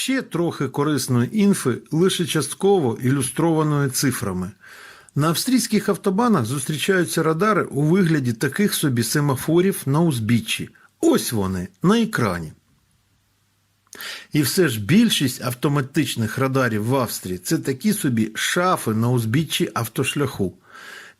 Ще трохи корисної інфи, лише частково ілюстрованої цифрами. На австрійських автобанах зустрічаються радари у вигляді таких собі семафорів на узбіччі. Ось вони на екрані. І все ж більшість автоматичних радарів в Австрії це такі собі шафи на узбіччі автошляху.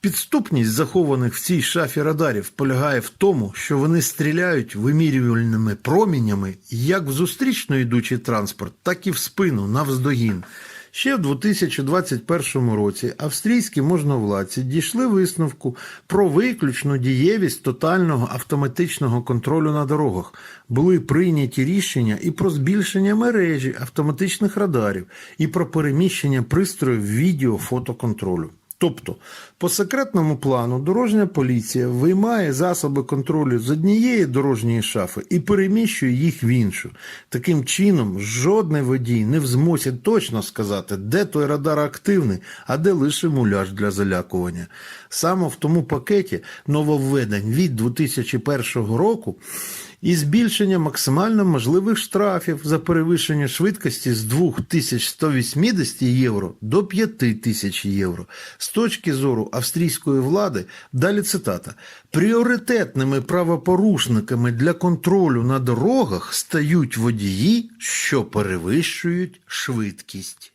Підступність захованих в цій шафі радарів полягає в тому, що вони стріляють вимірювальними промінями як в зустрічно йдучий транспорт, так і в спину навздогін. Ще в 2021 році австрійські можновладці дійшли висновку про виключну дієвість тотального автоматичного контролю на дорогах. Були прийняті рішення і про збільшення мережі автоматичних радарів, і про переміщення пристроїв відео-фотоконтролю. Тобто, по секретному плану дорожня поліція виймає засоби контролю з однієї дорожньої шафи і переміщує їх в іншу. Таким чином, жодний водій не в змозі точно сказати, де той радар активний, а де лише муляж для залякування. Саме в тому пакеті нововведень від 2001 року і збільшення максимально можливих штрафів за перевищення швидкості з 2180 євро до 5000 євро. З точки зору австрійської влади, далі цитата, пріоритетними правопорушниками для контролю на дорогах стають водії, що перевищують швидкість.